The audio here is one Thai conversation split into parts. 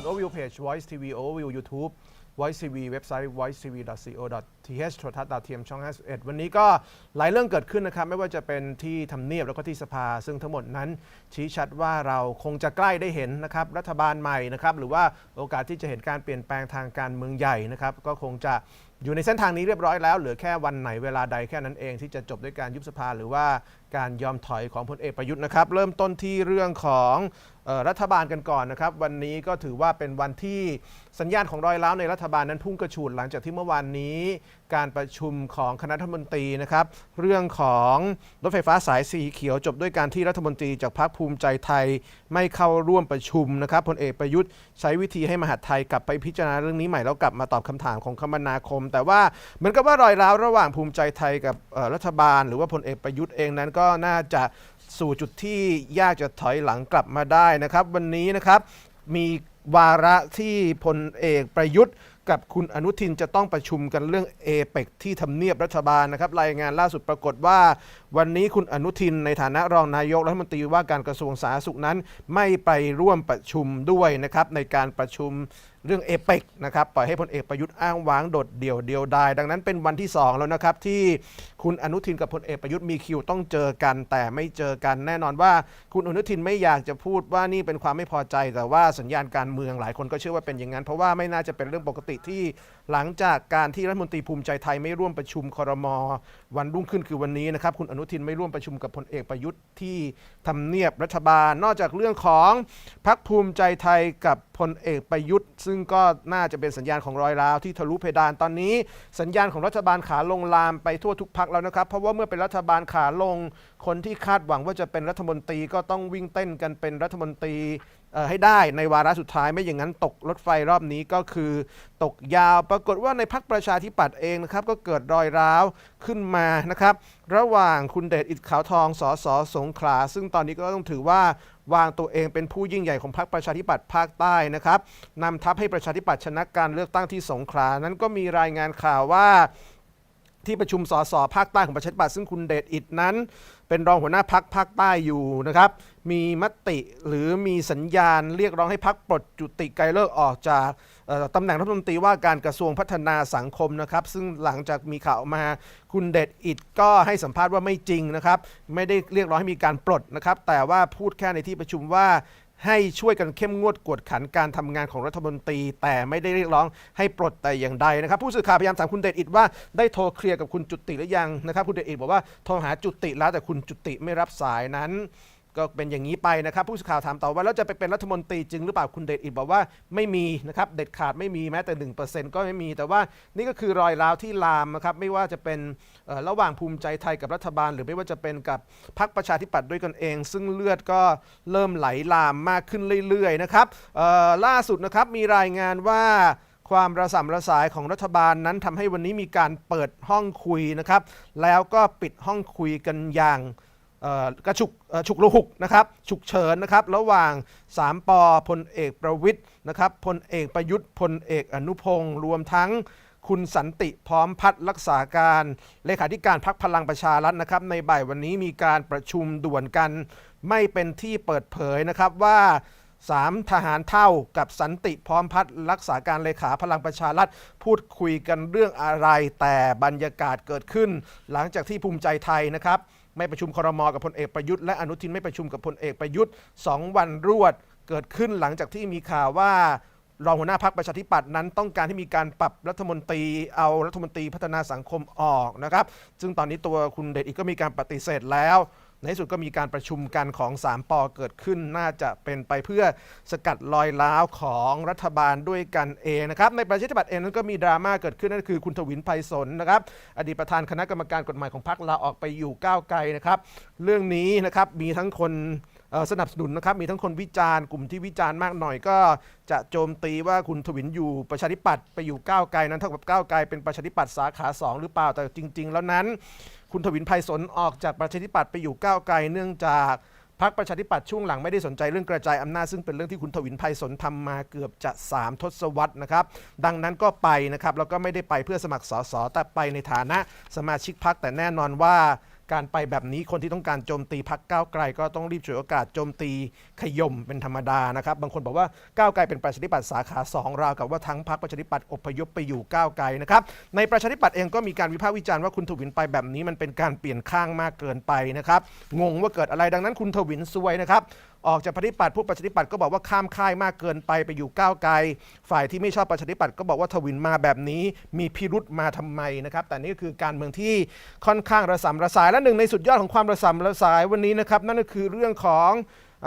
น Overview Page Voice TV Overview YouTube Voice TV เว็บไซต์ voicetv.co.th โทรทัศน์ดาวเทียมช่อง 51 วันนี้ก็หลายเรื่องเกิดขึ้นนะครับ ไม่ว่าจะเป็นที่ทำเนียบแล้วก็ที่สภา ซึ่งทั้งหมดนั้นชี้ชัดว่าเราคงจะใกล้ได้เห็นนะครับ รัฐบาลใหม่นะครับ หรือว่าโอกาสที่จะเห็นการเปลี่ยนแปลงทางการเมืองใหญ่นะครับ ก็คงจะอยู่ในเส้นทางนี้เรียบร้อยแล้ว เหลือแค่วันไหนเวลาใดแค่นั้นเองที่จะจบด้วยการยุบสภาหรือว่า การยอมถอยของพลเอกประยุทธ์นะครับ เริ่มต้นที่เรื่องของออรัฐบาลกันก่อนนะครับ วันนี้ก็ถือว่าเป็นวันที่สัญญาณของรอยร้าวในรัฐบาลนั้นพุ่งกระฉูดหลังจากที่เมื่อวานนี้ การประชุมของคณะรัฐมนตรีนะครับ เรื่องของรถไฟฟ้าสายสีเขียวจบด้วยการที่รัฐมนตรีจากพรรคภูมิใจไทยไม่เข้าร่วมประชุมนะครับพลเอกประยุทธ์ใช้วิธีให้มหาดไทยกลับไปพิจารณาเรื่องนี้ใหม่แล้วกลับมาตอบคำถามของคมนาคม แต่ว่าเหมือนกับว่ารอยร้าวระหว่างภูมิใจไทยกับรัฐบาล หรือว่าพลเอกประยุทธ์เองนั้นก็็น่าจะสู่จุดที่ยากจะถอยหลังกลับมาได้นะครับ วันนี้นะครับมีวาระที่พลเอกประยุทธ์ กับคุณอนุทินจะต้องประชุมกันเรื่องเอเปกที่ทำเนียบรัฐบาลนะครับ รายงานล่าสุดปรากฏว่า วันนี้คุณอนุทินในฐานะรองนายกรัฐมนตรีว่าการกระทรวงสาธารณสุขนั้น ไม่ไปร่วมประชุมด้วยนะครับในการประชุม เรื่องเอเปกนะครับปล่อยให้พลเอกประยุทธ์อ้างว้างโดดเดี่ยวเดียวดายดังนั้นเป็นวันที่ 2 แล้วนะครับ ที่คุณอนุทินกับพลเอกประยุทธ์มีคิวต้องเจอกัน แต่ไม่เจอกันแน่นอนว่า คุณอนุทินไม่อยากจะพูดว่านี่เป็นความไม่พอใจ แต่ว่าสัญญาณการเมืองหลายคนก็เชื่อว่าเป็นอย่างนั้น เพราะว่าไม่น่าจะเป็นเรื่องปกติที่ หลังจากการที่รัฐมนตรีภูมิใจไทยไม่ร่วมประชุมครมวันรุ่งขึ้นคือวันนี้นะครับ คุณอนุทินไม่ร่วมประชุมกับพลเอกประยุทธ์ที่ทำเนียบรัฐบาล นอกจากเรื่องของพรรคภูมิใจไทยกับพลเอกประยุทธ์ ซึ่งก็น่าจะเป็นสัญญาณของรอยร้าวที่ทะลุเพดานตอนนี้ สัญญาณของรัฐบาลขาลงลามไปทั่วทุกพักแล้วนะครับ เพราะว่าเมื่อเป็นรัฐบาลขาลง คนที่คาดหวังว่าจะเป็นรัฐมนตรีก็ต้องวิ่งเต้นกันเป็นรัฐมนตรี ให้ได้ในวาระสุดท้ายไม่อย่างนั้นตกรถไฟรอบนี้ก็คือ ตกยาวปรากฏว่าในพักประชาธิปัตย์เองนะครับก็เกิดรอยร้าวขึ้นมานะครับ ระหว่างคุณเดชอิดขาวทองสอสอสงขลา ซึ่งตอนนี้ก็ต้องถือว่าวางตัวเองเป็นผู้ยิ่งใหญ่ของพรรคประชาธิปัตย์ภาคใต้นะครับนำทัพให้ประชาธิปัตย์ชนะการเลือกตั้งที่สงขลานั้นก็มีรายงานข่าวว่าที่ประชุมสสภาคใต้ของประชาธิปัตย์ซึ่งคุณเดชอิดนั้น เป็นรองหัวหน้าพักภาคใต้อยู่นะครับ มีมติหรือมีสัญญาณเรียกร้องให้พักปลดจุติไกลเลิกออกจากตำแหน่งรัฐมนตรีว่าการกระทรวงพัฒนาสังคมนะครับ ซึ่งหลังจากมีข่าวมาคุณเดชอิดก็ให้สัมภาษณ์ว่าไม่จริงนะครับ ไม่ได้เรียกร้องให้มีการปลดนะครับ แต่ว่าพูดแค่ในที่ประชุมว่า ให้ช่วยกันเข้มงวดกวดขันการทำงานของรัฐมนตรี แต่ไม่ได้เรียกร้องให้ปลดแต่อย่างใดนะครับ ผู้สื่อข่าวพยายามถามคุณเดชอิดว่าได้โทรเคลียร์กับคุณจุติหรือยังนะครับ คุณเดชอิดบอกว่าโทรหาจุติแล้วแต่คุณจุติไม่รับสายนั้น ก็เป็นอย่างนี้ไปนะครับ ผู้สื่อข่าวถามต่อว่าแล้วจะไปเป็นรัฐมนตรีจริงหรือเปล่าคุณเดชอิดบอกว่าไม่มีนะครับเด็ดขาดไม่มีแม้แต่ 1%ก็ไม่มี แต่ว่านี่ก็คือรอยร้าวที่ลามนะครับไม่ว่าจะเป็นระหว่างภูมิใจไทยกับรัฐบาล หรือไม่ว่าจะเป็นกับพรรคประชาธิปัตย์ด้วยกันเอง ซึ่งเลือดก็เริ่มไหลลามมากขึ้นเรื่อยๆนะครับล่าสุดนะครับมีรายงานว่าความระสำระสายของรัฐบาลนั้นทำให้วันนี้มีการเปิดห้องคุยนะครับ แล้วก็ปิดห้องคุยกันอย่าง กระฉุกฉุกระหุกนะครับฉุกเฉินนะครับระหว่าง 3ปอพลเอกประวิทย์นะครับพลเอกประยุทธ์พลเอกอนุพงศ์รวมทั้งคุณสันติพร้อมพัฒน์รักษาการเลขาธิการพักพลังประชารัฐนะครับในบ่ายวันนี้มีการประชุมด่วนกัน ไม่เป็นที่เปิดเผยนะครับว่าสามทหารเท่ากับสันติพร้อมพัฒน์รักษาการเลขาพลังประชารัฐพูดคุยกันเรื่องอะไรแต่บรรยากาศเกิดขึ้น หลังจากที่ภูมิใจไทยนะครับ ไม่ประชุมครมกับพลเอกประยุทธ์และอนุทินไม่ประชุมกับพลเอกประยุทธ์สองวันรวดเกิดขึ้นหลังจากที่มีข่าวว่ารองหัวหน้าพักประชาธิปัตย์นั้นต้องการให้มีการปรับรัฐมนตรีเอารัฐมนตรีพัฒนาสังคมออกนะครับ ซึ่งตอนนี้ตัวคุณเดชอีกก็มีการปฏิเสธแล้ว ในที่สุดก็มีการประชุมกันของ 3ปอเกิดขึ้นน่าจะเป็นไปเพื่อสกัดรอยร้าวของรัฐบาลด้วยกันเองนะครับในประชาธิปัตย์เองนั้นก็มีดราม่าเกิดขึ้นนั่นคือคุณทวินไพศาลนะครับอดีตประธานคณะกรรมการกฎหมายของพรรคลาออกไปอยู่ก้าวไกลนะครับ เรื่องนี้นะครับมีทั้งคนสนับสนุนนะครับมีทั้งคนวิจารณ์กลุ่มที่วิจารณ์มากหน่อยก็จะโจมตีว่าคุณทวินอยู่ประชาธิปัตย์ไปอยู่ก้าวไกลนั้นเท่ากับก้าวไกลเป็นประชาธิปัตย์สาขา 2 หรือเปล่าแต่จริง ๆ แล้วนั้น คุณทวินไพศาลออกจากประชาธิปัตย์ไปอยู่ก้าวไกลเนื่องจากพรรคประชาธิปัตย์ช่วงหลังไม่ได้สนใจเรื่องกระจายอำนาจซึ่งเป็นเรื่องที่คุณทวินไพศาลทำมาเกือบจะ 3 ทศวรรษนะครับ ดังนั้นก็ไปนะครับแล้วก็ไม่ได้ไปเพื่อสมัครสสแต่ไปในฐานะสมาชิกพรรคแต่แน่นอนว่า การไปแบบนี้คนที่ต้องการโจมตีพักก้าวไกล ก็ต้องรีบฉวยโอกาสโจมตีขย่มเป็นธรรมดานะครับ บางคนบอกว่าก้าวไกลเป็นประชาธิปัตย์สาขาสองราวกับว่าทั้งพักประชาธิปัตย์อพยพไปอยู่ก้าวไกลนะครับในประชาธิปัตย์เองก็มีการวิพากษ์วิจารณ์ว่าคุณทวินไปแบบนี้มันเป็นการเปลี่ยนข้างมากเกินไปนะครับงงว่าเกิดอะไรดังนั้นคุณทวินซวยนะครับ ออกจากประชาธิปัตย์พวกประชาธิปัตย์ก็บอกว่าข้ามค่ายมากเกินไปไปอยู่ก้าวไกล ฝ่ายที่ไม่ชอบประชาธิปัตย์ก็บอกว่าทวินมาแบบนี้มีพิรุษมาทำไมนะครับ แต่นี่ก็คือการเมืองที่ค่อนข้างระสำระสายและหนึ่งในสุดยอดของความระสำระสายวันนี้นะครับนั่นก็คือเรื่องของ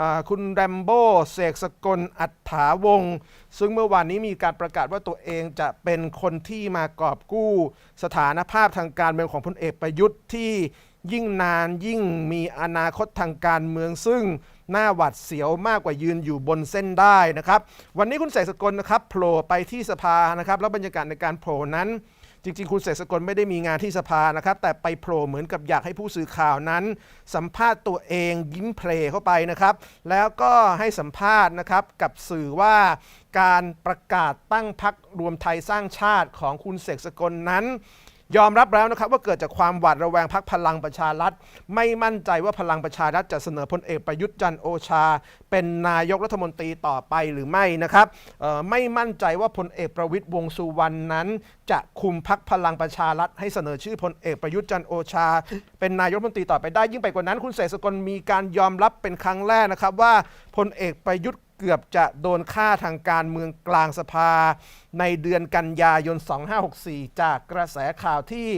อคุณแรมโบ้เสกสกลอัฏฐาวง ซึ่งเมื่อวานนี้มีการประกาศว่าตัวเองจะเป็นคนที่มากอบกู้ สถานภาพทางการเมืองของพลเอกประยุทธ์ที่ยิ่งนานยิ่งมีอนาคตทางการเมืองซึ่ง หน้าหวัดเสียวมากกว่ายืนอยู่บนเส้นได้นะครับ วันนี้คุณเสกสกลนะครับโผล่ไปที่สภานะครับ แล้วบรรยากาศในการโผล่นั้น จริง ๆ คุณเสกสกลไม่ได้มีงานที่สภานะครับ แต่ไปโผล่เหมือนกับอยากให้ผู้สื่อข่าวนั้น สัมภาษณ์ตัวเองยิ้มเพลย์เข้าไปนะครับ แล้วก็ให้สัมภาษณ์นะครับกับสื่อว่าการประกาศตั้งพักรวมไทยสร้างชาติของคุณเสกสกลนั้น ยอมรับแล้วนะครับว่าเกิดจากความหวาดระแวงพักพลังประชารัฐ ไม่มั่นใจว่าพลังประชารัฐจะเสนอพลเอกประยุทธ์จันโอชา เป็นนายกรัฐมนตรีต่อไปหรือไม่นะครับไม่มั่นใจว่าพลเอกประวิตยวงสุวรรณนั้น จะคุมพักพลังประชารัฐให้เสนอชื่อพลเอกประยุทธ์จันโอชา เป็นนายกรัฐมนตรีต่อไปได้ยิ่งไปกว่านั้น คุณเสกสกลมีการยอมรับเป็นครั้งแรกนะครับว่าพลเอกประยุทธ์ เกือบจะโดนฆ่าทางการเมืองกลางสภา ในเดือนกันยายน 2564 จากกระแสข่าวที่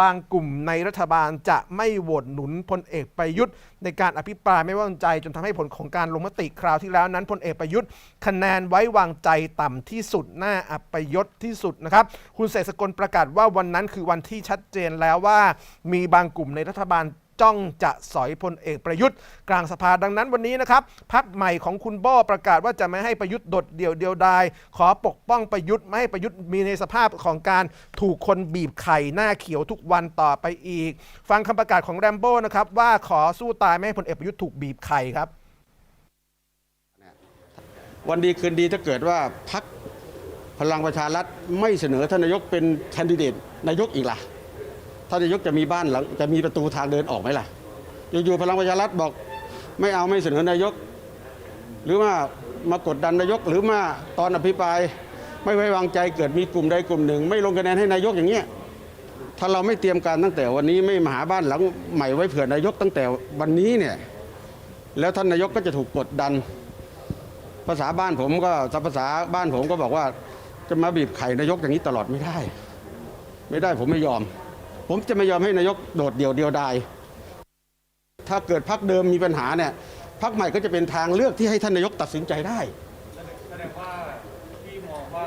บางกลุ่มในรัฐบาลจะไม่โหวตหนุนพลเอกประยุทธ์ ในการอภิปรายไม่ไว้วางใจ จนทำให้ผลของการลงมติคราวที่แล้วนั้นพลเอกประยุทธ์ คะแนนไว้วางใจต่ำที่สุดหน้าอัปยศที่สุดนะครับ คุณเสกสกลประกาศว่าวันนั้นคือวันที่ชัดเจนแล้วว่า มีบางกลุ่มในรัฐบาล จ้องจะสอยพลเอกประยุทธ์ กลางสภาดังนั้นวันนี้นะครับพักใหม่ของคุณโบ้ประกาศว่าจะไม่ให้ประยุทธ์โดดเดี่ยวเดียวดายขอปกป้องประยุทธ์ไม่ให้ประยุทธ์มีในสภาพของการถูกคนบีบไข่หน้าเขียวทุกวันต่อไปอีก ฟังคำประกาศของแรมโบ้นะครับว่าขอสู้ตายไม่ให้พลเอกประยุทธ์ถูกบีบไข่ครับ วันดีคืนดีถ้าเกิดว่าพักพลังประชารัฐไม่เสนอท่านนายกเป็นแคนดิเดตนายกอีกล่ะ ท่านนายกจะมีบ้านหลังจะมีประตูทางเดินออกไหมล่ะ อยู่ๆพลังประชารัฐบอก ไม่เอาไม่เสนอนายก หรือว่ามากดดันนายก หรือมาตอนอภิปราย ไม่ไว้วางใจเกิดมีกลุ่มใดกลุ่มหนึ่ง ไม่ลงคะแนนให้นายกอย่างเงี้ยถ้าเราไม่เตรียมการตั้งแต่วันนี้ไม่มาหาบ้านหลังใหม่ไว้เผื่อนายกตั้งแต่วันนี้เนี่ยแล้วท่านนายกก็จะถูกกดดัน ภาษาบ้านผมก็ภาษาบ้านผมก็บอกว่าจะมาบีบไข่นายกอย่างนี้ตลอดไม่ได้ ไม่ได้ผมไม่ยอม ผมจะไม่ยอมให้นายกโดดเดี่ยวเดียวดายถ้าเกิดพักเดิมมีปัญหาเนี่ยพักใหม่ก็จะเป็นทางเลือกที่ให้ท่านนายกตัดสินใจได้แสดงว่าพี่มองว่า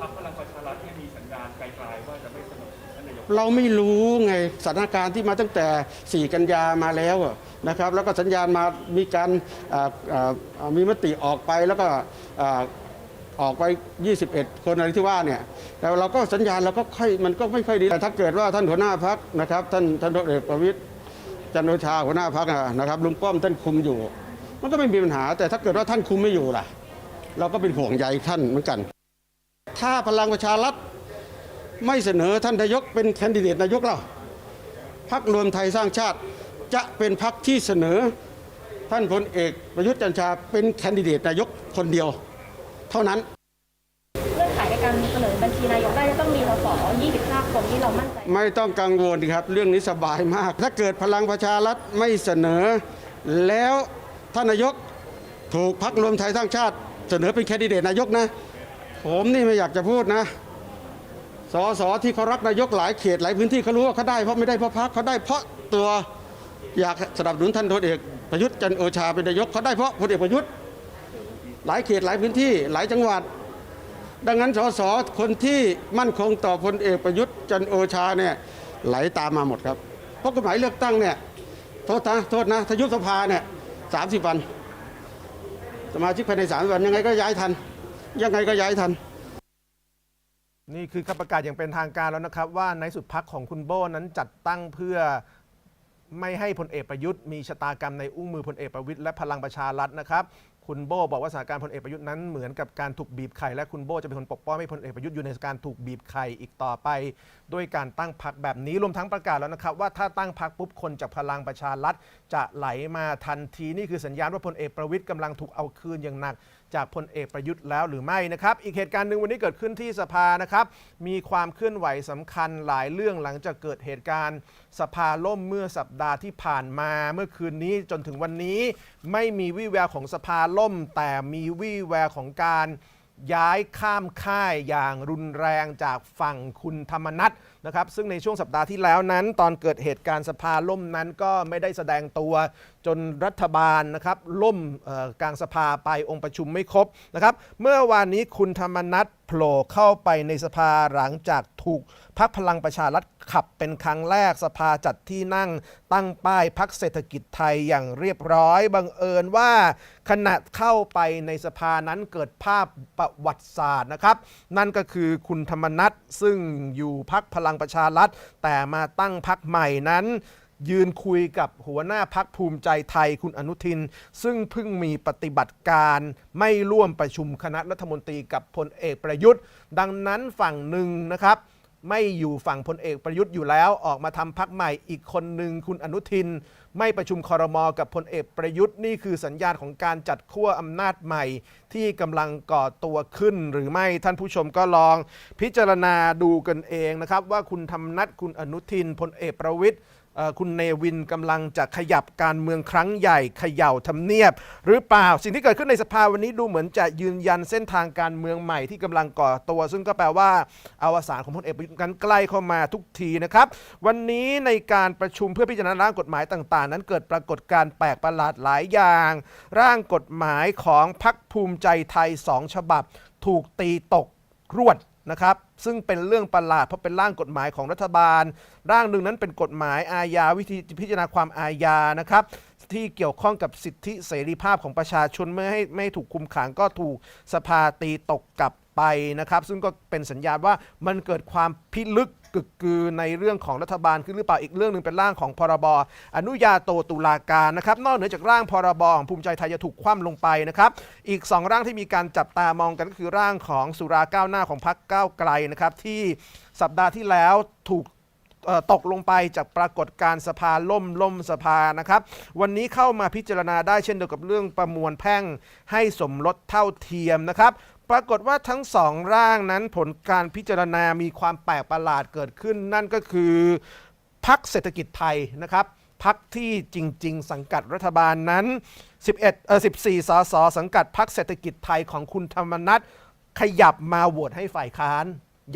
พรรคพลังประชารัฐเนี่ยมีสัญญาณไกลๆว่าจะไม่เสนอท่านนายกเราไม่รู้ไงสถานการณ์ที่มาตั้งแต่ 4 กันยามาแล้วอะนะครับ แล้วก็สัญญาณมามีการอ่าอ่าอ่ามีมติออกไปแล้วก็ ออกไป 21 คนอะไรที่ว่าเนี่ยแต่เราก็สัญญาณเราก็ค่อยมันก็ไม่ค่อยดีแต่ถ้าเกิดว่าท่านหัวหน้าพักนะครับท่านท่านเอกประวิตยจันโอชาหัวหน้าพักนะครับลุงป้อมท่านคุมอยู่ มันก็ไม่มีปัญหา แต่ถ้าเกิดว่าท่านคุมไม่อยู่ล่ะ เราก็เป็นห่วงใยท่านเหมือนกัน ถ้าพลังประชารัฐไม่เสนอท่านนายกเป็นแคนดิเดตนายกเราพักรวมไทยสร้างชาติจะเป็นพักที่เสนอ ท่านพลเอกประยุทธ์จันทร์โอชาเป็นแคนดิเดตนายกคนเดียว เท่านั้นเงื่อนไขในการเสนอบัญชีนายกได้จะต้องมีสส25 คนที่เรามั่นใจไม่ต้องกังวลครับ เรื่องนี้สบายมาก ถ้าเกิดพลังประชารัฐไม่เสนอ แล้วท่านนายกถูกพักรวมไทยสร้างชาติ เสนอเป็นแคนดิเดตนายกนะ ผมนี่ไม่อยากจะพูดนะสอสอที่เขารักนายกหลายเขตหลายพื้นที่เขารู้ว่าเขาได้เพราะไม่ได้เพราะพักเขาได้เพราะตัวอยากสนับสนุนท่านพลเอกประยุทธ์จันทร์โอชาเป็นนายกเขาได้เพราะพลเอกประยุทธ์ หลายเขตหลายพื้นที่หลายจังหวัด ดังนั้นสสคนที่มั่นคงต่อพลเอกประยุทธ์จันโอชาเนี่ยไหลตามมาหมดครับ เพราะกฎหมายเลือกตั้งเนี่ยโทษนะโทษนะทายุบสภาเนี่ยสามสิบวัน สมาชิกภายในสามวันยังไงก็ย้ายทัน ยังไงก็ย้ายทันนี่คือคำประกาศอย่างเป็นทางการแล้วนะครับ ว่าในสุดพักของคุณโบ้นั้นจัดตั้งเพื่อไม่ให้พลเอกประยุทธ์มีชะตากรรมในอุ้งมือพลเอกประวิตยและพลังประชารัฐนะครับ คุณโบบอกว่าสถานการณ์พลเอกประยุทธ์นั้นเหมือนกับการถูกบีบไข่และคุณโบจะเป็นคนปกป้องไม่ให้พลเอกประยุทธ์อยู่ในการถูกบีบไข่อีกต่อไป ด้วยการตั้งพักแบบนี้รวมทั้งประกาศแล้วนะครับว่าถ้าตั้งพักปุ๊บคนจากพลังประชารัฐจะไหลมาทันทีนี่คือสัญญาณว่าพลเอกประวิทย์กำลังถูกเอาคืนอย่างหนัก จากพลเอกประยุทธ์แล้วหรือไม่นะครับ อีกเหตุการณ์หนึ่งวันนี้เกิดขึ้นที่สภานะครับ มีความเคลื่อนไหวสำคัญหลายเรื่องหลังจากเกิดเหตุการณ์ สภาล่มเมื่อสัปดาห์ที่ผ่านมาเมื่อคืนนี้จนถึงวันนี้ ไม่มีวี่แววของสภาล่ม แต่มีวี่แววของการย้ายข้ามค่ายอย่างรุนแรงจากฝั่งคุณธรรมนัฐนะครับซึ่งในช่วงสัปดาห์ที่แล้วนั้น ตอนเกิดเหตุการณ์สภาล่มนั้นก็ไม่ได้แสดงตัวจนรัฐบาลนะครับล่มกลางสภาไปองค์ประชุมไม่ครบนะครับเมื่อวานนี้คุณธรรมนัฐโผล่เข้าไปในสภาหลังจากถูกพักพลังประชารัฐขับเป็นครั้งแรกสภาจัดที่นั่งตั้งป้ายพักเศรษฐกิจไทยอย่างเรียบร้อย บังเอิญว่าขณะเข้าไปในสภานั้นเกิดภาพประวัติศาสตร์นะครับ นั่นก็คือคุณธรรมนัฐซึ่งอยู่พักพลังประชารัฐ แต่มาตั้งพักใหม่นั้น ยืนคุยกับหัวหน้าพักภูมิใจไทยคุณอนุทิน ซึ่งเพิ่งมีปฏิบัติการไม่ร่วมประชุมคณะรัฐมนตรีกับพลเอกประยุทธ์ ดังนั้นฝั่งหนึ่งนะครับ ไม่อยู่ฝั่งพลเอกประยุทธ์อยู่แล้ว ออกมาทำพักใหม่อีกคนหนึ่งคุณอนุทิน ไม่ประชุมคอรมอกับพลเอกประยุทธ์นี่คือสัญญาณของการจัดขั้วอำนาจใหม่ ที่กำลังก่อตัวขึ้นหรือไม่ท่านผู้ชมก็ลอง พิจารณาดูกันเองนะครับว่าคุณธรรมนัดคุณอนุทินพลเอกประวิทย์ คุณเนวินกำลังจะขยับการเมืองครั้งใหญ่เขย่าทำเนียบ หรือเปล่าสิ่งที่เกิดขึ้นในสภาวันนี้ดูเหมือนจะยืนยันเส้นทางการเมืองใหม่ที่กำลังก่อตัว ซึ่งก็แปลว่าอวสานของพลเอกประยุทธ์นั้นใกล้เข้ามาทุกทีนะครับ วันนี้ในการประชุมเพื่อพิจารณาร่างกฎหมายต่าง ๆ นั้นเกิดปรากฏการณ์แปลกประหลาดหลายอย่าง ร่างกฎหมายของพรรคภูมิใจไทยสองฉบับ ถูกตีตกรวด นะครับซึ่งเป็นเรื่องประหลาดเพราะเป็นร่างกฎหมายของรัฐบาล ร่างหนึ่งนั้นเป็นกฎหมายอาญาวิธีพิจารณาความอาญานะครับที่เกี่ยวข้องกับสิทธิเสรีภาพของประชาชนไม่ให้ไม่ถูกคุมขังก็ถูกสภาตีตกกลับไปนะครับ ซึ่งก็เป็นสัญญาณว่ามันเกิดความพิลึก กึกกือในเรื่องของรัฐบาลขึ้นหรือเปล่าอีกเรื่องหนึ่งเป็นร่างของพรบอนุญาโตตุลาการนะครับนอกเหนือจากร่างพรบของภูมิใจไทยจะถูกคว่ำลงไปนะครับอีก 2 ร่างที่มีการจับตามองกันก็คือร่างของสุราก้าวหน้าของพรรคก้าวไกลนะครับที่สัปดาห์ที่แล้วถูกตกลงไปจากปรากฏการสภาล่มล่มสภานะครับ วันนี้เข้ามาพิจารณาได้เช่นเดียวกับเรื่องประมวลแพ่งให้สมรสเท่าเทียมนะครับ ปรากฏว่าทั้งสองร่างนั้นผลการพิจารณามีความแปลกประหลาดเกิดขึ้น นั่นก็คือพักเศรษฐกิจไทยนะครับพักที่จริง ๆ สังกัดรัฐบาลนั้น 11เอ่อ14 สส สังกัดพักเศรษฐกิจไทยของคุณธรรมนัฐขยับมาโหวตให้ฝ่ายค้าน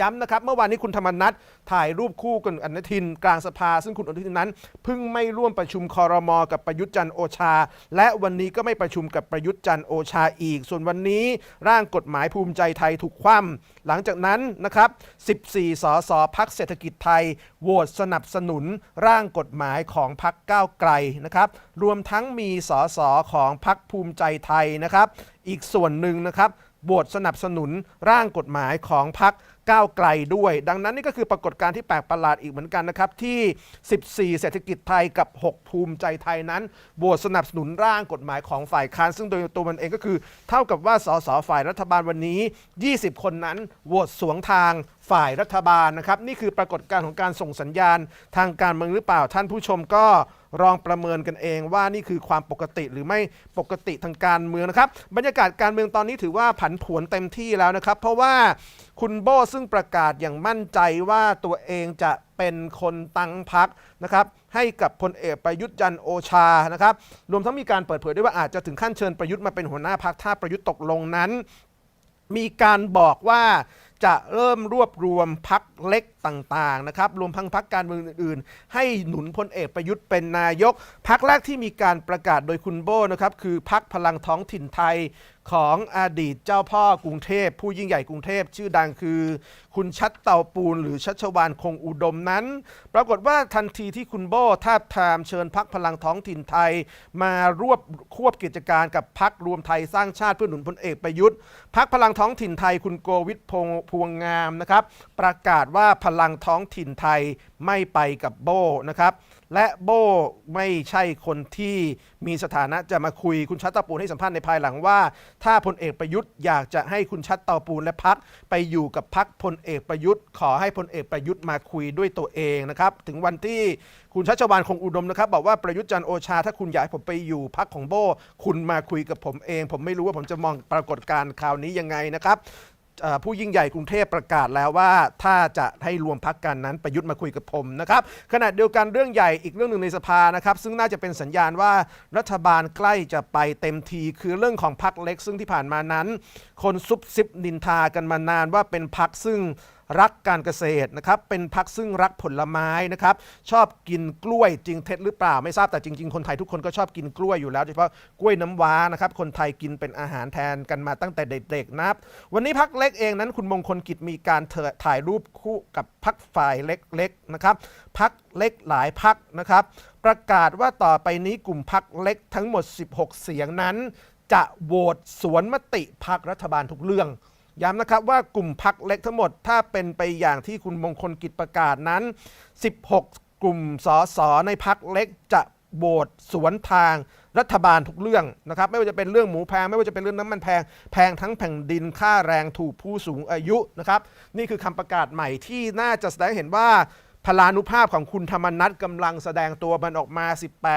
ย้ำนะครับ เมื่อวานนี้คุณธรรมนัฐถ่ายรูปคู่กับอนุทิน กลางสภา ซึ่งคุณอนุทินนั้นเพิ่งไม่ร่วมประชุมคอรมอกับประยุทธ์จันโอชา และวันนี้ก็ไม่ประชุมกับประยุทธ์จันโอชาอีก ส่วนวันนี้ร่างกฎหมายภูมิใจไทยถูกคว่ำหลังจากนั้นนะครับ 14 สสพักเศรษฐกิจไทยโหวตสนับสนุนร่างกฎหมายของพักก้าวไกลนะครับ รวมทั้งมีสสของพักภูมิใจไทยนะครับ อีกส่วนหนึ่งนะครับโหวตสนับสนุนร่างกฎหมายของพรรค ก้าวไกลด้วย ดังนั้นนี่ก็คือปรากฏการณ์ที่แปลกประหลาดอีกเหมือนกันนะครับ ที่ 14 เศรษฐกิจไทยกับ 6 ภูมิใจไทยนั้นโหวตสนับสนุนร่างกฎหมายของฝ่ายค้านซึ่งโดยตัวมันเองก็คือ เท่ากับว่าสสฝ่ายรัฐบาลวันนี้ 20 คนนั้นโหวตสวนทางฝ่ายรัฐบาลนะครับ นี่คือปรากฏการณ์ของการส่งสัญญาณทางการเมืองหรือเปล่าท่านผู้ชมก็ลองประเมินกันเองว่านี่คือความปกติหรือไม่ปกติทางการเมืองนะครับ บรรยากาศการเมืองตอนนี้ถือว่าผันผวนเต็มที่แล้วนะครับ เพราะว่าคุณโบซึ่งประกาศอย่างมั่นใจว่าตัวเองจะเป็นคนตั้งพักนะครับให้กับพลเอกประยุทธ์จันทร์โอชานะครับรวมทั้งมีการเปิดเผยด้วยว่าอาจจะถึงขั้นเชิญประยุทธ์มาเป็นหัวหน้าพักถ้าประยุทธ์ตกลงนั้น มีการบอกว่า จะเริ่มรวบรวมพักเล็ก ต่างๆนะครับรวมพังพักการเมืองอื่นๆ ให้หนุนพลเอกประยุทธ์เป็นนายกพักแรกที่มีการประกาศโดยคุณโบนะครับคือพักพลังท้องถิ่นไทยของอดีตเจ้าพ่อกรุงเทพ ผู้ยิ่งใหญ่กรุงเทพ ชื่อดังคือ คุณชัดเต่าปูน หรือชัชวานคงอุดมนั้น ปรากฏว่าทันทีที่คุณโบทาบทามเชิญพักพลังท้องถิ่นไทย มารวบควบกิจการกับพักรวมไทยสร้างชาติเพื่อหนุนพลเอกประยุทธ์พักพลังท้องถิ่นไทยคุณโกวิทพงษ์พวงงามนะครับประกาศว่าพลังท้องถิ่นไทยไม่ไปกับโบนะครับ และโบไม่ใช่คนที่มีสถานะจะมาคุยคุณชัดเตาปูนให้สัมภาษณ์ในภายหลังว่า ถ้าพลเอกประยุทธ์อยากจะให้คุณชัดเตาปูนและพักไปอยู่กับพักพลเอกประยุทธ์ ขอให้พลเอกประยุทธ์มาคุยด้วยตัวเองนะครับ ถึงวันที่คุณชัชวานคงอุดมนะครับ บอกว่าประยุทธ์จันโอชา ถ้าคุณอยากให้ผมไปอยู่พักของโบ คุณมาคุยกับผมเอง ผมไม่รู้ว่าผมจะมองปรากฏการณ์คราวนี้ยังไงนะครับ ผู้ยิ่งใหญ่กรุงเทพประกาศแล้วว่า ถ้าจะให้รวมพักกันนั้นประยุทธ์มาคุยกับผมนะครับขณะเดียวกันเรื่องใหญ่อีกเรื่องหนึ่งในสภานะครับ ซึ่งน่าจะเป็นสัญญาณว่ารัฐบาลใกล้จะไปเต็มทีคือเรื่องของพักเล็ก ซึ่งที่ผ่านมานั้น คนซุบซิบนินทากันมานานว่าเป็นพักซึ่ง รักการเกษตรนะครับเป็นพักซึ่งรักผลไม้นะครับชอบกินกล้วยจริงเท็จหรือเปล่าไม่ทราบแต่จริง ๆ คนไทยทุกคนก็ชอบกินกล้วยอยู่แล้วโดยเฉพาะกล้วยน้ำว้านะครับคนไทยกินเป็นอาหารแทนกันมาตั้งแต่เด็กๆนะครับวันนี้พักเล็กเองนั้นคุณมงคลกิจมีการถ่ายรูปคู่กับพักฝ่ายเล็กๆนะครับพักเล็กหลายพักนะครับประกาศว่าต่อไปนี้กลุ่มพักเล็กทั้งหมด 16 เสียงนั้น จะโหวตสวนมติพักรัฐบาลทุกเรื่อง ย้ำนะครับว่ากลุ่มพักเล็กทั้งหมด ถ้าเป็นไปอย่างที่คุณมงคลกิจประกาศนั้น 16 กลุ่มสสในพักเล็กจะโหวตสวนทางรัฐบาลทุกเรื่องนะครับ ไม่ว่าจะเป็นเรื่องหมูแพง ไม่ว่าจะเป็นเรื่องน้ำมันแพง แพงทั้งแผ่นดินค่าแรงถูกผู้สูงอายุนะครับ นี่คือคำประกาศใหม่ที่น่าจะแสดงเห็นว่าพลานุภาพของคุณธรรมนัฐกำลังแสดงตัวมันออกมา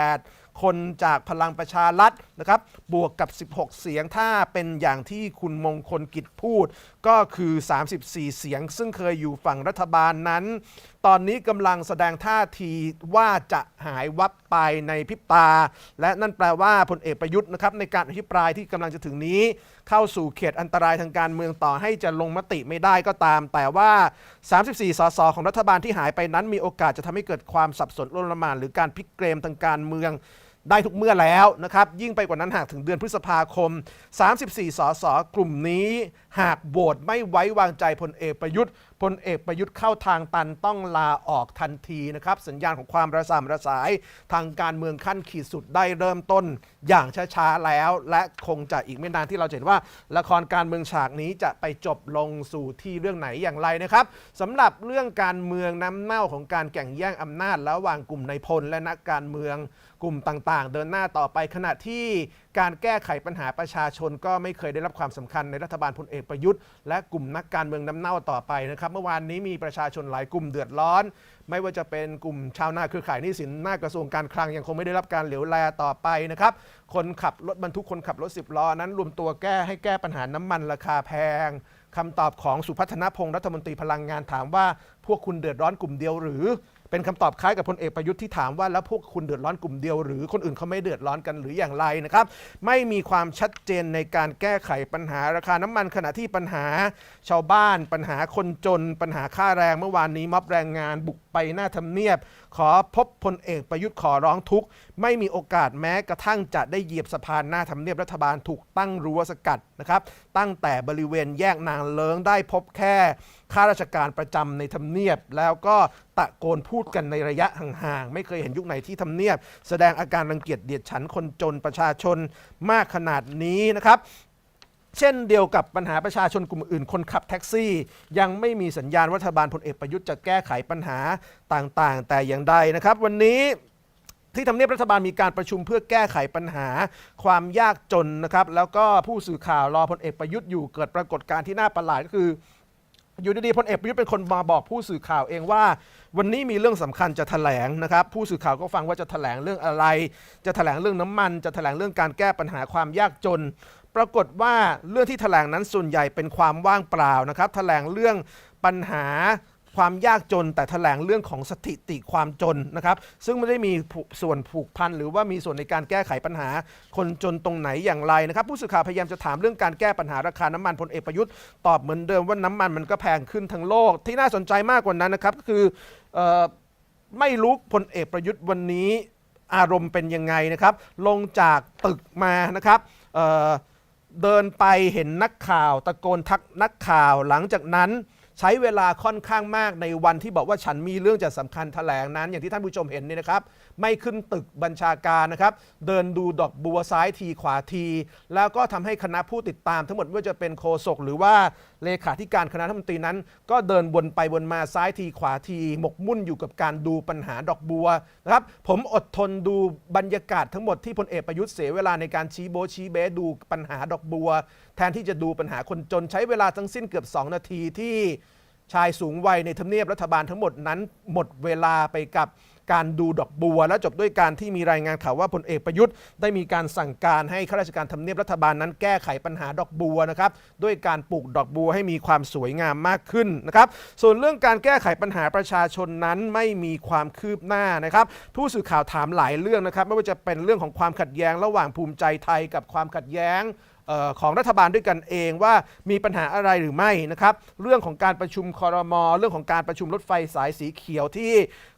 18 คนจากพลังประชารัฐนะครับบวกกับ 16 เสียงถ้าเป็นอย่างที่คุณมงคลกิจพูด ก็คือ 34 เสียง ซึ่งเคยอยู่ฝั่งรัฐบาลนั้น ตอนนี้กำลังแสดงท่าทีว่าจะหายวับไปในพิบตา และนั่นแปลว่าพลเอกประยุทธ์นะครับในการอภิปรายที่กำลังจะถึงนี้ เข้าสู่เขตอันตรายทางการเมืองต่อให้จะลงมติไม่ได้ก็ตาม แต่ว่า 34 สสของรัฐบาลที่หายไปนั้น มีโอกาสจะทำให้เกิดความสับสนโลละมานหรือการพลิกเกมทางการเมือง ได้ทุกเมื่อแล้วนะครับ ยิ่งไปกว่านั้นหากถึงเดือนพฤษภาคม 34 สส กลุ่มนี้ หากโหวตไม่ไว้วางใจพลเอกประยุทธ์ พลเอกประยุทธ์เข้าทางตันต้องลาออกทันทีนะครับ สัญญาณของความระสามระสาย ทางการเมืองขั้นขีดสุดได้เริ่มต้นอย่างช้าๆแล้ว และคงจะอีกไม่นานที่เราจะเห็นว่า ละครการเมืองฉากนี้จะไปจบลงสู่ที่เรื่องไหนอย่างไรนะครับสำหรับเรื่องการเมืองน้ำเน่าของการแข่งแย่งอำนาจระหว่างกลุ่มในพลและนักการเมืองกลุ่มต่างๆ เดินหน้าต่อไปขณะที่ การแก้ไขปัญหาประชาชนก็ไม่เคยได้รับความสำคัญในรัฐบาลพลเอกประยุทธ์และกลุ่มนักการเมืองน้ำเน่าต่อไปนะครับ เมื่อวานนี้มีประชาชนหลายกลุ่มเดือดร้อน ไม่ว่าจะเป็นกลุ่มชาวนาเครือข่ายหนี้สินหน้ากระทรวงการคลังยังคงไม่ได้รับการเหลียวแลต่อไปนะครับ คนขับรถบรรทุกคนขับรถสิบล้อนั้นรวมตัวแก้ให้แก้ปัญหาน้ำมันราคาแพงคำตอบของสุพัฒนพงศ์รัฐมนตรีพลังงานถามว่า พวกคุณเดือดร้อนกลุ่มเดียวหรือ เป็นคำตอบคล้ายกับพลเอกประยุทธ์ที่ถามว่าแล้วพวกคุณเดือดร้อนกลุ่มเดียวหรือคนอื่นเขาไม่เดือดร้อนกันหรืออย่างไรนะครับ ไม่มีความชัดเจนในการแก้ไขปัญหาราคาน้ำมันขณะที่ปัญหาชาวบ้าน ปัญหาคนจน ปัญหาค่าแรงเมื่อวานนี้ม็อบแรงงานบุกไปหน้าทำเนียบ ขอพบพลเอกประยุทธ์ขอร้องทุกข์ไม่มีโอกาสแม้กระทั่งจะได้เหยียบสะพานหน้าทำเนียบรัฐบาลถูกตั้งรั้วสกัดนะครับตั้งแต่บริเวณแยกนางเลิงได้พบแค่ ข้าราชการประจำในทำเนียบ แล้วก็ตะโกนพูดกันในระยะห่างๆ ไม่เคยเห็นยุคไหนที่ทำเนียบ แสดงอาการรังเกียจเดียดฉันคนจนประชาชนมากขนาดนี้นะครับเช่นเดียวกับปัญหาประชาชนกลุ่มอื่นคนขับแท็กซี่ ยังไม่มีสัญญาณรัฐบาลพลเอกประยุทธ์จะแก้ไขปัญหาต่างๆ แต่อย่างใดนะครับ วันนี้ที่ทำเนียบรัฐบาลมีการประชุมเพื่อแก้ไขปัญหาความยากจนนะครับ แล้วก็ผู้สื่อข่าวรอพลเอกประยุทธ์อยู่เกิดปรากฏการณ์ที่น่าประหลาดก็คือ อยู่ดีๆพลเอกประยุทธ์เป็นคนมาบอกผู้สื่อข่าวเองว่า วันนี้มีเรื่องสำคัญจะแถลงนะครับ ผู้สื่อข่าวก็ฟังว่าจะแถลงเรื่องอะไร จะแถลงเรื่องน้ำมัน จะแถลงเรื่องการแก้ปัญหาความยากจน ปรากฏว่าเรื่องที่แถลงนั้นส่วนใหญ่เป็นความว่างเปล่านะครับแถลงเรื่องปัญหา ความยากจนแต่แถลงเรื่องของสถิติความจนนะครับ ซึ่งไม่ได้มีส่วนผูกพันหรือว่ามีส่วนในการแก้ไขปัญหา คนจนตรงไหนอย่างไรนะครับ ผู้สื่อข่าวพยายามจะถามเรื่องการแก้ปัญหาราคาน้ำมันพลเอกประยุทธ์ตอบเหมือนเดิมว่าน้ำมันมันก็แพงขึ้นทั้งโลก ที่น่าสนใจมากกว่านั้นนะครับก็คืออไม่รู้พลเอกประยุทธ์วันนี้อารมณ์เป็นยังไงนะครับ ลงจากตึกมานะครับเเดินไปเห็นนักข่าว ตะโกนทักนักข่าวหลังจากนั้น ใช้เวลาค่อนข้างมากในวันที่บอกว่าฉันมีเรื่องจะสำคัญแถลงนั้น อย่างที่ท่านผู้ชมเห็นนี่นะครับ ไม่ขึ้นตึกบัญชาการนะครับ เดินดูดอกบัวซ้ายทีขวาที แล้วก็ทำให้คณะผู้ติดตามทั้งหมดไม่ว่าจะเป็นโฆษกหรือว่าเลขาธิการคณะรัฐมนตรีนั้น ก็เดินวนไปวนมาซ้ายทีขวาที หมกมุ่นอยู่กับการดูปัญหาดอกบัวนะครับ ผมอดทนดูบรรยากาศทั้งหมดที่พลเอกประยุทธ์เสียเวลาในการชี้โบชี้เบสดูปัญหาดอกบัว แทนที่จะดูปัญหาคนจนใช้เวลาทั้งสิ้นเกือบ 2 นาทีที่ชายสูงวัยในทำเนียบรัฐบาลทั้งหมดนั้น หมดเวลาไปกับ การดูดอกบัว และจบด้วยการที่มีรายงานข่าวว่าพลเอกประยุทธ์ได้มีการสั่งการให้ข้าราชการทำเนียบรัฐบาลนั้นแก้ไขปัญหาดอกบัวนะครับด้วยการปลูกดอกบัวให้มีความสวยงามมากขึ้นนะครับส่วนเรื่องการแก้ไขปัญหาประชาชนนั้นไม่มีความคืบหน้านะครับผู้สื่อข่าวถามหลายเรื่องนะครับไม่ว่าจะเป็นเรื่องของความขัดแย้งระหว่างภูมิใจไทยกับความขัดแย้งของรัฐบาลด้วยกันเองว่ามีปัญหาอะไรหรือไม่นะครับ เรื่องของการประชุมคอรมอเรื่องของการประชุมรถไฟสายสีเขียวที่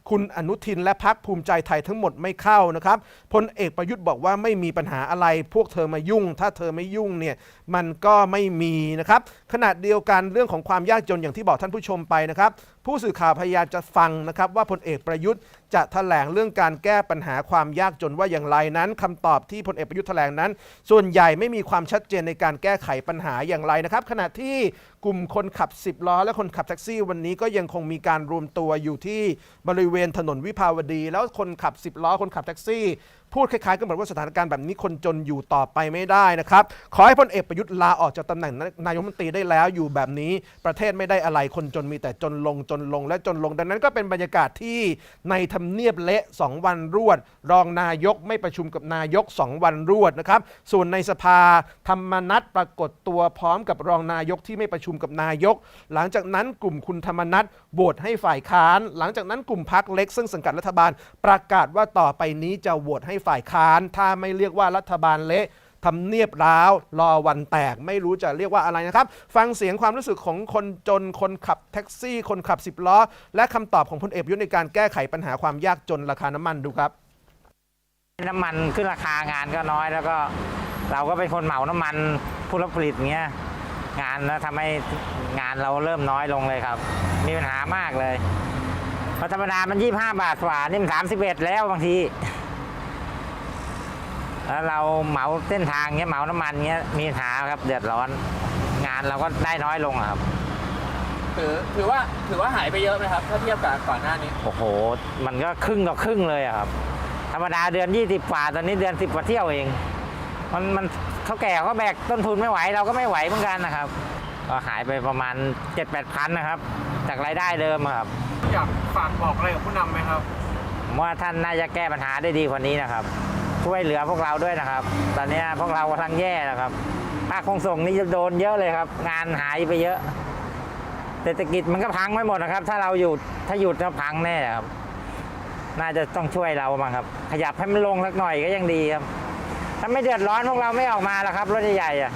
คุณอนุทินและพักภูมิใจไทยทั้งหมดไม่เข้านะครับพลเอกประยุทธ์บอกว่าไม่มีปัญหาอะไร พวกเธอมายุ่ง ถ้าเธอไม่ยุ่งเนี่ยมันก็ไม่มีนะครับขณะเดียวกันเรื่องของความยากจนอย่างที่บอกท่านผู้ชมไปนะครับผู้สื่อข่าวพยายามจะฟังนะครับว่าพลเอกประยุทธ์จะแถลงเรื่องการแก้ปัญหาความยากจนว่าอย่างไรนั้นคำตอบที่พลเอกประยุทธ์แถลงนั้น ส่วนใหญ่ไม่มีความชัดเจนในการแก้ไขปัญหาอย่างไรนะครับ ขณะที่กลุ่มคนขับ 10 ล้อ และคนขับแท็กซี่วันนี้ก็ยังคงมีการรวมตัวอยู่ที่บริเวณถนนวิภาวดี แล้วคนขับ 10 ล้อ คนขับแท็กซี่ พูดคล้ายๆกันเหมือนว่าสถานการณ์แบบนี้คนจนอยู่ต่อไปไม่ได้นะครับ ขอให้พลเอกประยุทธ์ลาออกจากตำแหน่งนายกรัฐมนตรีได้แล้วอยู่แบบนี้ประเทศไม่ได้อะไรคนจนมีแต่จนลงจนลงและจนลง ดังนั้นก็เป็นบรรยากาศที่ในทำเนียบเละ 2 วันรวด รองนายกไม่ประชุมกับนายก 2 วันรวดนะครับ ส่วนในสภาธรรมนัตปรากฏตัวพร้อมกับรองนายกที่ไม่ประชุมกับนายก หลังจากนั้นกลุ่มคุณธรรมนัตโหวตให้ฝ่ายค้าน หลังจากนั้นกลุ่มพักเล็ก ซึ่งสังกัดรัฐบาล ประกาศว่าต่อไปนี้จะโหวตให้ฝ่ายค้าน ถ้าไม่เรียกว่ารัฐบาลเละทำเนียบร้าวรอวันแตกไม่รู้จะเรียกว่าอะไรนะครับ ฟังเสียงความรู้สึกของคนจนคนขับแท็กซี่ คนขับสิบล้อ และคำตอบของพลเอกประยุทธ์ในการแก้ไขปัญหาความยากจนราคาน้ำมันดูครับน้ำมันขึ้นราคางานก็น้อยแล้วก็ เราก็เป็นคนเหมาน้ำมันผู้รับผลิตเงี้ยงานแล้วทำให้งานเราเริ่มน้อยลงเลยครับ มีปัญหามากเลยพราะธรรมดามันยี่ห้าบาทกว่านี่มันสามสิบเอ็ดแล้วบางที แล้วเราเหมาเส้นทางเงี้ยเหมาน้ำมันเงี้ยมีปัญหาครับเดือดร้อน งานเราก็ได้น้อยลงอะครับ ถือถือว่าถือว่าหายไปเยอะไหมครับ ถ้าเทียบกับก่อนหน้านี้ โอ้โห มันก็ครึ่งต่อครึ่งเลยอะครับ ธรรมดาเดือน 20กว่าตอนนี้เดือน 10กว่าเที่ยวเอง มันมันเขาแก่เขาแบกต้นทุนไม่ไหวเราก็ไม่ไหวเหมือนกันนะครับก็หายไปประมาณ 7-8พันนะครับ จากรายได้เดิมอะครับ อยากฝากบอกอะไรกับผู้นำไหมครับผมว่าท่านน่าจะแก้ปัญหาได้ดีกว่านี้นะครับ ช่วยเหลือพวกเราด้วยนะครับ ตอนนี้พวกเรากำลังแย่นะครับภาคขนส่งนี่จะโดนเยอะเลยครับ งานหายไปเยอะ เศรษฐกิจมันก็พังไม่หมดนะครับ ถ้าเราหยุดถ้าหยุดก็พังแน่ครับ น่าจะต้องช่วยเราบ้างครับ ขยับให้มันลงสักหน่อยก็ยังดีครับ ถ้าไม่เดือดร้อนพวกเราไม่ออกมาแล้วครับรถใหญ่ๆอะ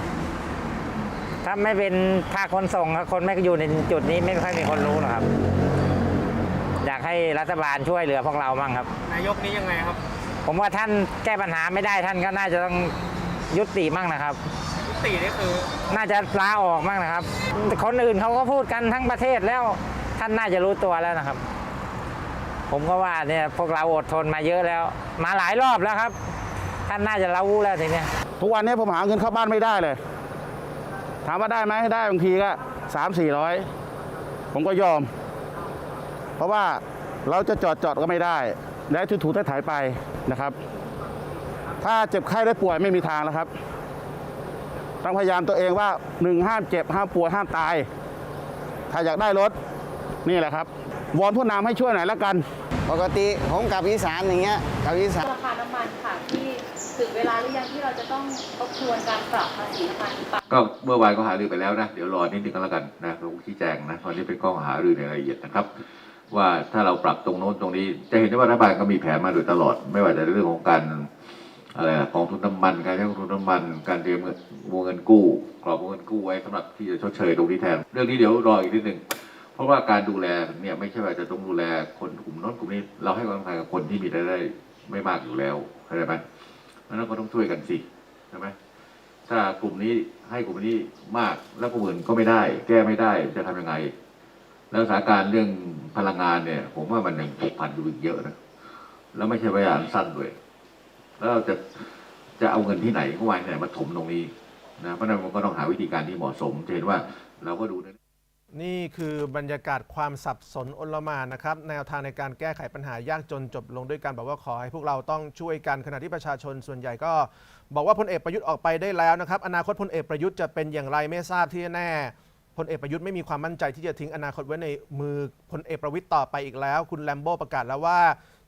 ถ้าไม่เป็นภาคขนส่งคนไม่อยู่ในจุดนี้ไม่ค่อยมีคนรู้หรอกครับ อยากให้รัฐบาลช่วยเหลือพวกเราบ้างครับ นายกนี้ยังไงครับ ผมว่าท่านแก้ปัญหาไม่ได้ท่านก็น่าจะต้องยุติมั่งนะครับ ยุตินี่คือ น่าจะลาออกมั่งนะครับ คนอื่นเขาก็พูดกันทั้งประเทศแล้ว ท่านน่าจะรู้ตัวแล้วนะครับ ผมก็ว่าเนี่ยพวกเราอดทนมาเยอะแล้ว มาหลายรอบแล้วครับ ท่านน่าจะรู้แล้วทีเนี้ยทุกวันนี้ผมหาเงินเข้าบ้านไม่ได้เลย ถามว่าได้ไหมได้บางทีก็สามสี่ร้อยผมก็ยอม เพราะว่าเราจะจอดจอดก็ไม่ได้ และถูถูถ่ายๆไป นะครับ ถ้าเจ็บไข้ได้ป่วยไม่มีทางแล้วครับ ต้องพยายามตัวเองว่าหนึ่งห้ามเจ็บห้ามป่วยห้ามตาย ถ้าอยากได้รถนี่แหละครับวอนผู้นำให้ช่วยหน่อยแล้วกัน ปกติผมกลับอีสานอย่างเงี้ยกลับอีสานราคาน้ำมันค่ะที่ถึงเวลาหรือยังที่เราจะต้องทบทวนการปรับภาษีน้ำมันปรับก็เมื่อวานก็หารือไปแล้วนะ เดี๋ยวรอนิดนึงก็แล้วกันนะลงชี้แจงนะวันนี้เป็นข้อหารือในรายละเอียดนะครับ ว่าถ้าเราปรับตรงโน้นตรงนี้ จะเห็นได้ว่ารัฐบาลก็มีแผนมาโดยตลอด ไม่ว่าจะเรื่องของการอะไรกองทุนน้ำมันการใช้กองทุนน้ำมัน การเตรียมเงินวงเงินกู้กรอบวงเงินกู้ไว้สำหรับที่จะชดเชยตรงนี้แทน เรื่องนี้เดี๋ยวรออีกนิดหนึ่งเพราะว่าการดูแลเนี่ยไม่ใช่ว่าจะต้องดูแลคนกลุ่มน้นกลุ่มนี้ เราให้ความสำคัญกับคนที่มีรายได้ไม่มากอยู่แล้วเข้าใจไหมเพราะฉะนั้นก็ต้องช่วยกันสิใช่ไหมถ้ากลุ่มนี้ให้กลุ่มนี้มากแล้วกลุ่มอื่นก็ไม่ได้ แก้ไม่ได้จะทำยังไง แล้วสถานการณ์เรื่องพลังงานเนี่ย ผมว่ามันยังผูกพันอยู่อีกเยอะนะแล้วไม่ใช่ระยะอันสั้นด้วย แล้วเราจะจะเอาเงินที่ไหนก็วางที่ไหนมาถมตรงนี้นะเพราะนั้นมันก็ต้องหาวิธีการที่เหมาะสมจะเห็นว่าเราก็ดูในนี่คือบรรยากาศความสับสนอนลมานนะครับ แนวทางในการแก้ไขปัญหายากจนจบลงด้วยการบอกว่าขอให้พวกเราต้องช่วยกันขณะที่ประชาชนส่วนใหญ่ก็ บอกว่าพลเอกประยุทธ์ออกไปได้แล้วนะครับ อนาคตพลเอกประยุทธ์จะเป็นอย่างไรไม่ทราบที่แน่ พลเอกประยุทธ์ไม่มีความมั่นใจที่จะทิ้งอนาคตไว้ในมือพลเอกประวิตยต่อไปอีกแล้ว คุณแลมโบ้ประกาศแล้วว่า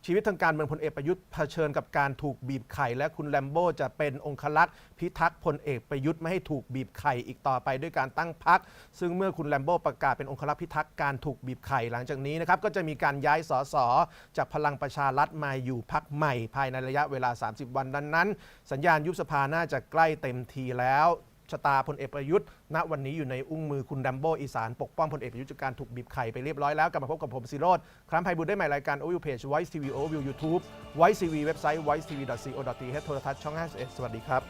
ชีวิตทางการเมืองพลเอกประยุทธ์เผชิญกับการถูกบีบไข่ และคุณแลมโบ้จะเป็นองคลักษ์พิทักษ์พลเอกประยุทธ์ไม่ให้ถูกบีบไข่อีกต่อไปด้วยการตั้งพัก ซึ่งเมื่อคุณแลมโบ้ประกาศเป็นองคลักษ์พิทักษ์การถูกบีบไข่หลังจากนี้นะครับก็จะมีการย้ายสสจากพลังประชารัฐมาอยู่พักใหม่ ภายในระยะเวลา 30 วันดังนั้น สัญญาณยุบสภาน่าจะใกล้เต็มทีแล้ว ชะตาพลเอกประยุทธ์ ณ วันนี้อยู่ในอุ้งมือคุณดัมโบอีสานปกป้องพลเอกประยุทธ์จากการถูกบีบไข่ไปเรียบร้อยแล้ว กลับมาพบกับผมซีโรดครั้งไพบุญได้ใหม่รายการโอวิวเพจไวซ์ทีวีโอวิวยูทูบไวซ์ทีวีเว็บไซต์ไวซ์ทีวีดอทซีโอดอททีเโทรทัศน์ช่อง51สวัสดีครับ